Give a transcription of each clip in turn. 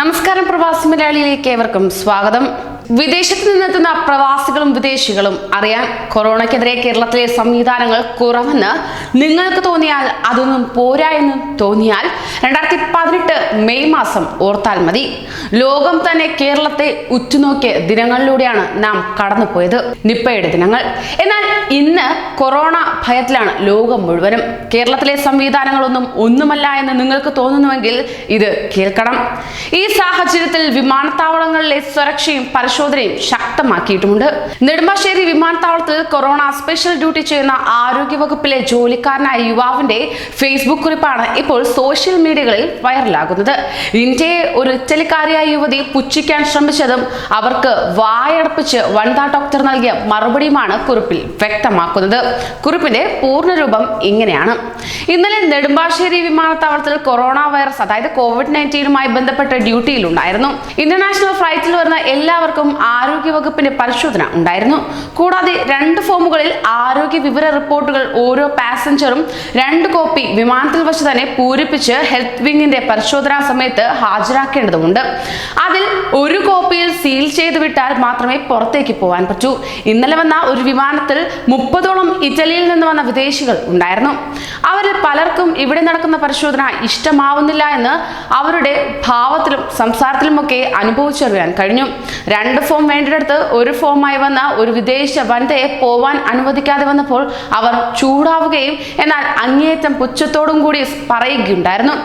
നമസ്കാരം പ്രവാസി മലയാളിയിലേക്ക് ഏവർക്കും സ്വാഗതം. വിദേശത്ത് നിന്നെത്തുന്ന പ്രവാസികളും വിദേശികളും അറിയാൻ കൊറോണയ്ക്കെതിരെ കേരളത്തിലെ സംവിധാനങ്ങൾ കുറവെന്ന് നിങ്ങൾക്ക് തോന്നിയാൽ അതൊന്നും പോരാ എന്ന് തോന്നിയാൽ രണ്ടായിരത്തി പതിനെട്ട് മെയ് മാസം ഓർത്താൽ മതി. ലോകം തന്നെ കേരളത്തെ ഉറ്റുനോക്കിയ ദിനങ്ങളിലൂടെയാണ് നാം കടന്നുപോയത്. നിപ്പയുടെ ദിനങ്ങൾ. എന്നാൽ ഇന്ന് കൊറോണ ഭയത്തിലാണ് ലോകം മുഴുവനും. കേരളത്തിലെ സംവിധാനങ്ങളൊന്നും ഒന്നുമല്ല എന്ന് നിങ്ങൾക്ക് തോന്നുന്നുവെങ്കിൽ ഇത് കേൾക്കണം. ഈ സാഹചര്യത്തിൽ വിമാനത്താവളങ്ങളിലെ സുരക്ഷയും പരിശോധനയും ശക്തമാക്കിയിട്ടുമുണ്ട്. നെടുമ്പാശ്ശേരി വിമാനത്താവളത്തിൽ കൊറോണ സ്പെഷ്യൽ ഡ്യൂട്ടി ചെയ്യുന്ന ആരോഗ്യവകുപ്പിലെ ജോലിക്കാരനായ യുവാവിന്റെ ഫേസ്ബുക്ക് കുറിപ്പാണ് ഇപ്പോൾ സോഷ്യൽ മീഡിയകളിൽ വൈറലാകുന്നത്. ഇന്ത്യയെ ഒരു ഇറ്റലിക്കാരിയായ യുവതി പുച്ഛിക്കാൻ ശ്രമിച്ചതും അവർക്ക് വായടപ്പിച്ച് വനിതാ ഡോക്ടർ നൽകിയ മറുപടിയുമാണ് കുറിപ്പിൽ വ്യക്തമാക്കുന്നത്. കുറിപ്പിന്റെ പൂർണരൂപം ഇങ്ങനെയാണ്. ഇന്നലെ നെടുമ്പാശ്ശേരി വിമാനത്താവളത്തിൽ കൊറോണ വൈറസ് അതായത് കോവിഡ് നയന്റീനുമായി ബന്ധപ്പെട്ട ഡ്യൂട്ടിയിലുണ്ടായിരുന്നു ഇന്റർനാഷണൽ ഫ്ലൈറ്റിൽ വരുന്ന എല്ലാവർക്കും ആരോഗ്യ വകുപ്പിന്റെ പരിശോധന ഉണ്ടായിരുന്നു. കൂടാതെ രണ്ട് ഫോമുകളിൽ ആരോഗ്യ വിവര റിപ്പോർട്ടുകൾ ഓരോ പാസഞ്ചറും രണ്ട് കോപ്പി വിമാനത്തിൽ വെച്ച് തന്നെ പൂരിപ്പിച്ച് ഹെൽത്ത് വിങ്ങിന്റെ പരിശോധനാ സമയത്ത് ഹാജരാക്കേണ്ടതുണ്ട്. അതിൽ ഒരു കോപ്പിയിൽ സീൽ ചെയ്ത് വിട്ടാൽ മാത്രമേ പുറത്തേക്ക് പോകാൻ പറ്റൂ. ഇന്നലെ വന്ന ഒരു വിമാനത്തിൽ മുപ്പതോളം ഇറ്റലിയിൽ നിന്ന് വന്ന വിദേശികൾ ഉണ്ടായിരുന്നു. അവരിൽ പലർക്കും ഇവിടെ നടക്കുന്ന പരിശോധന ഇഷ്ടമാവുന്നില്ല എന്ന് അവരുടെ ഭാവത്തിലും സംസാരത്തിലുമൊക്കെ അനുഭവിച്ചറിയാൻ കഴിഞ്ഞു. രണ്ട് ഫോം വേണ്ടിയെടുത്ത് ഒരു ഫോമായി വന്ന ഒരു വിദേശ വനിതയെ പോവാൻ അനുവദിക്കാതെ വന്നപ്പോൾ അവർ ചൂടാവുകയും എന്നാൽ അങ്ങേയറ്റം പുച്ഛത്തോടും കൂടി പറയുകയുണ്ടായിരുന്നു.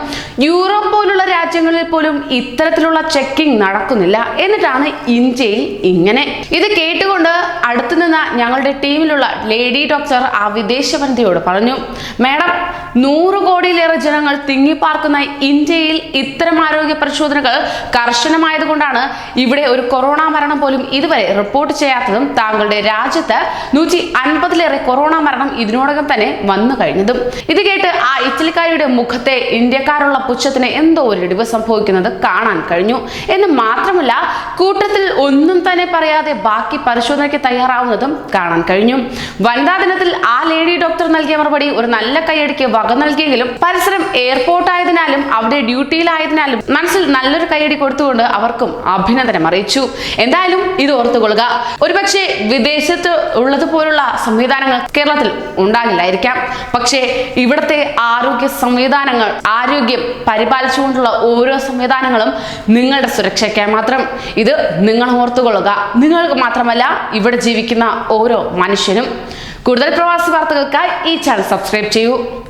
യൂറോപ്പ് പോലുള്ള രാജ്യങ്ങളിൽ പോലും ഇത്തരത്തിലുള്ള ചെക്കിംഗ് നടക്കുന്നില്ല. എന്നിട്ടാണ് ഇന്ത്യയിൽ ഇങ്ങനെ. ഇത് കേട്ടുകൊണ്ട് അടുത്തു നിന്ന ഞങ്ങളുടെ ടീമിലുള്ള ലേഡി ഡോക്ടർ ആ വിദേശ വനിതയോട് പറഞ്ഞു മാഡം നൂറ് കോടിയിലേറെ ജനങ്ങൾ തിങ്ങിപ്പാർക്കുന്ന ഇന്ത്യയിൽ ഇത്തരം ആരോഗ്യ പരിശോധനകൾ കർശനമായതുകൊണ്ടാണ് ഇവിടെ ഒരു കൊറോണ മരണം പോലും ഇതുവരെ റിപ്പോർട്ട് ചെയ്യാത്തതും താങ്കളുടെ രാജ്യത്ത് നൂറ്റി അൻപതിലേറെ കൊറോണ മരണം ഇതിനോടകം തന്നെ വന്നു കഴിഞ്ഞതും. ഇത് കേട്ട് ആ ഇറ്റലിക്കാരിയുടെ മുഖത്തെ ഇന്ത്യക്കാരുള്ള പുച്ഛത്തിന് എന്തോ ഒരു ഇടിവ് സംഭവിക്കുന്നത് കാണാൻ കഴിഞ്ഞു. എന്ന് മാത്രമല്ല കൂട്ടത്തിൽ ഒന്നും തന്നെ പറയാതെ ബാക്കി പരിശോധനയ്ക്ക് തയ്യാറാവുന്നതും കാണാൻ കഴിഞ്ഞു. വനിതാ ദിനത്തിൽ ആ ലേഡി ഡോക്ടർ നൽകിയ മറുപടി ഒരു നല്ല കൈയടിക്ക് വക നൽകിയെങ്കിലും പരിസരം എയർപോർട്ട് ആയതിനാലും അവിടെ ഡ്യൂട്ടിയിലായതിനാലും മനസ്സിൽ നല്ലൊരു കൈയടി കൊടുത്തുകൊണ്ട് അവർക്കും അഭിനന്ദനം അറിയിച്ചു. എന്തായാലും ഇത് ഓർത്തുകൊള്ളുക. ഒരുപക്ഷെ വിദേശത്ത് ഉള്ളതുപോലുള്ള സംവിധാനങ്ങൾ കേരളത്തിൽ ഉണ്ടാകില്ലായിരിക്കാം. പക്ഷേ ഇവിടുത്തെ ആരോഗ്യ സംവിധാനങ്ങൾ ആരോഗ്യം പരിപാലിച്ചുകൊണ്ടുള്ള ഓരോ സംവിധാനങ്ങളും നിങ്ങളുടെ സുരക്ഷയ്ക്കായി മാത്രം. ഇത് നിങ്ങൾ ഓർത്തുകൊള്ളുക. നിങ്ങൾക്ക് മാത്രമല്ല ഇവിടെ ജീവിക്കുന്ന ഓരോ മനുഷ്യനും. കൂടുതൽ പ്രവാസി വാർത്തകൾക്കായി ഈ ചാനൽ സബ്സ്ക്രൈബ് ചെയ്യൂ.